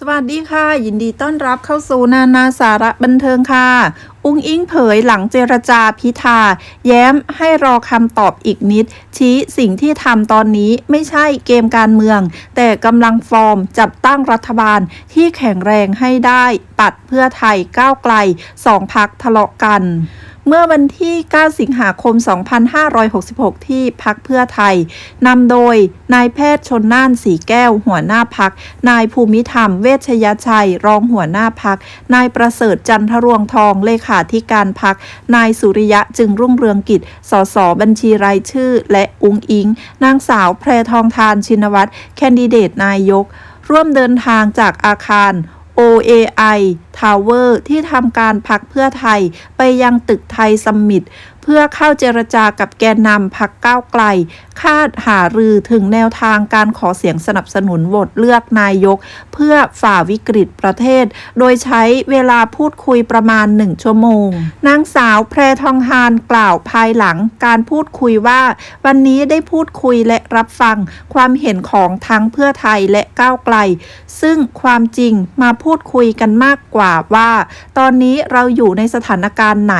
สวัสดีค่ะ ยินดีต้อนรับเข้าสู่นานาสาระบันเทิงค่ะ อุ้งอิงเผยหลังเจรจาพิธา แย้มให้รอคำตอบอีกนิด ชี้สิ่งที่ทำตอนนี้ไม่ใช่เกมการเมือง แต่กำลังฟอร์มจัดตั้งรัฐบาลที่แข็งแรงให้ได้ ปัดเพื่อไทยก้าวไกลสองพักทะเลาะกัน เมื่อวันที่ 9 สิงหาคม 2566 ที่พักเพื่อไทยนำโดยนายแพทย์ชนน่านสีแก้ว หัวหน้าพัก นายภูมิธรรม เวชยชัย รองหัวหน้าพัก นายประเสริฐจันทรวงทอง เลขาธิการพัก นายสุริยะจึงรุ่งเรืองกิจ สสบัญชีรายชื่อ และอุงอิง นางสาวแพรทองทานชินวัตร แคนดิเดตนายก ร่วมเดินทางจากอาคาร OAI Tower ที่ทำการพักเพื่อไทยไปยังตึกไทยสมิต เพื่อเข้าเจรจากับแกนนำพักก้าวไกล คาดหารือถึงแนวทางการขอเสียงสนับสนุนโหวตเลือกนายก เพื่อฝ่าวิกฤตประเทศ โดยใช้เวลาพูดคุยประมาณหนึ่งชั่วโมง นางสาวแพรทองทานกล่าวภายหลังการพูดคุยว่า วันนี้ได้พูดคุยและรับฟังความเห็นของทั้งเพื่อไทยและก้าวไกล ซึ่งความจริงมาพูดคุยกันมากกว่าว่า ตอนนี้เราอยู่ในสถานการณ์ไหน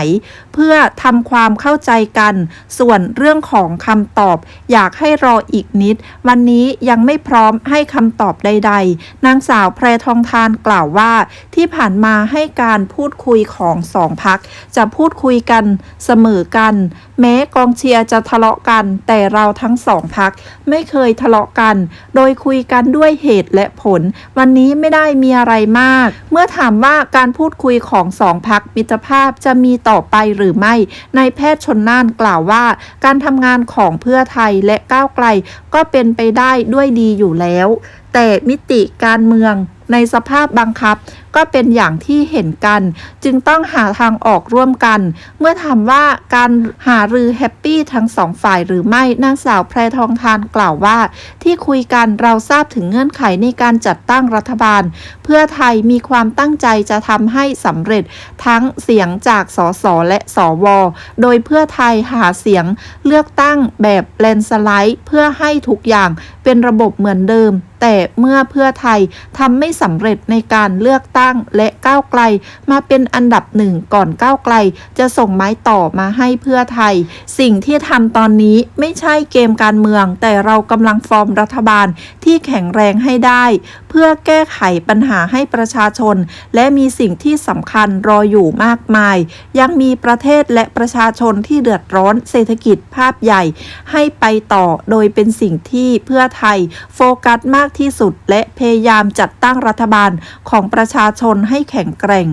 เพื่อทำความเข้าใจกัน ส่วนเรื่องของคำตอบ อยากให้รออีกนิด วันนี้ยังไม่พร้อมให้คำตอบใด ๆ นางสาวแพรทองทานกล่าวว่า ที่ผ่านมาให้การพูดคุยของสองพัก จะพูดคุยกันเสมอกัน แม้กองเชียร์จะทะเลาะกัน แต่เราทั้งสองพักไม่เคยทะเลาะกัน โดยคุยกันด้วยเหตุและผล วันนี้ไม่ได้มีอะไรมาก เมื่อถามว่าการพูดคุยของสองพักมิตรภาพจะมีต่อไปหรือไม่นายแพทย์ชนน่านกล่าวว่า การทำงานของเพื่อไทยและก้าวไกลก็เป็นไปได้ด้วยดีอยู่แล้ว แต่มิติการเมืองในสภาพบังคับ ก็เป็นอย่างที่เห็นกัน จึงต้องหาทางออกร่วมกัน เมื่อถามว่าการหารือแฮปปี้ทั้งสองฝ่ายหรือไม่นางสาวแพรทองทานกล่าวว่า ที่คุยกันเราทราบถึงเงื่อนไขในการจัดตั้งรัฐบาล เพื่อไทยมีความตั้งใจจะทำให้สำเร็จทั้งเสียงจากสสและสวโดยเพื่อไทยหาเสียงเลือกตั้งแบบแลนสไลด์ เพื่อให้ทุกอย่างเป็นระบบเหมือนเดิมแต่เมื่อเพื่อไทยทำไม่สำเร็จในการเลือกตั้งและก้าวไกล มาเป็นอันดับหนึ่งก่อนก้าวไกล จะส่งไม้ต่อมาให้เพื่อไทย สิ่งที่ทำตอนนี้ไม่ใช่เกมการเมือง แต่เรากำลังฟอร์มรัฐบาลที่แข็งแรงให้ได้ เพื่อแก้ไขปัญหาให้ประชาชน และมีสิ่งที่สำคัญรออยู่มากมาย ยังมีประเทศและประชาชนที่เดือดร้อนเศรษฐกิจภาพใหญ่ ให้ไปต่อโดยเป็นสิ่งที่เพื่อไทย โฟกัสมากที่สุด และพยายามจัดตั้งรัฐบาลของประชาชนให้แข็งแกร่ง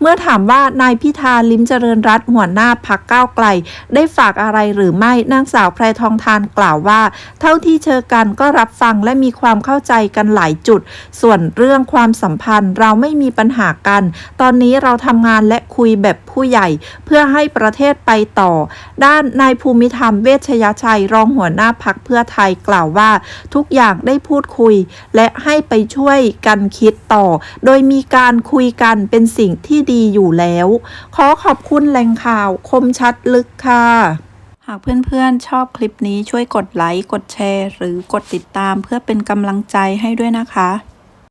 เมื่อถามว่านายพิธาลิมเจริญรัตหัวหน้าพักก้าวไกล ได้ฝากอะไรหรือไม่นางสาวแพรทองทานกล่าวว่า เท่าที่เจอกันก็รับฟังและมีความเข้าใจกันหลายจุด ส่วนเรื่องความสัมพันธ์เราไม่มีปัญหากัน ตอนนี้เราทำงานและคุยแบบผู้ใหญ่ เพื่อให้ประเทศไปต่อ ด้านนายภูมิธรรมเวชยชัยรองหัวหน้าพักเพื่อไทยกล่าวว่า ทุกอย่างได้พูดคุยและให้ไปช่วยกันคิดต่อ โดยมีการคุยกันเป็นสิ่งที่ดีอยู่แล้ว ขอขอบคุณแหล่งข่าวคมชัดลึกค่ะหากเพื่อนๆ ชอบคลิปนี้ช่วยกดไลค์ กดแชร์ หรือกดติดตามเพื่อเป็นกำลังใจให้ด้วยนะคะ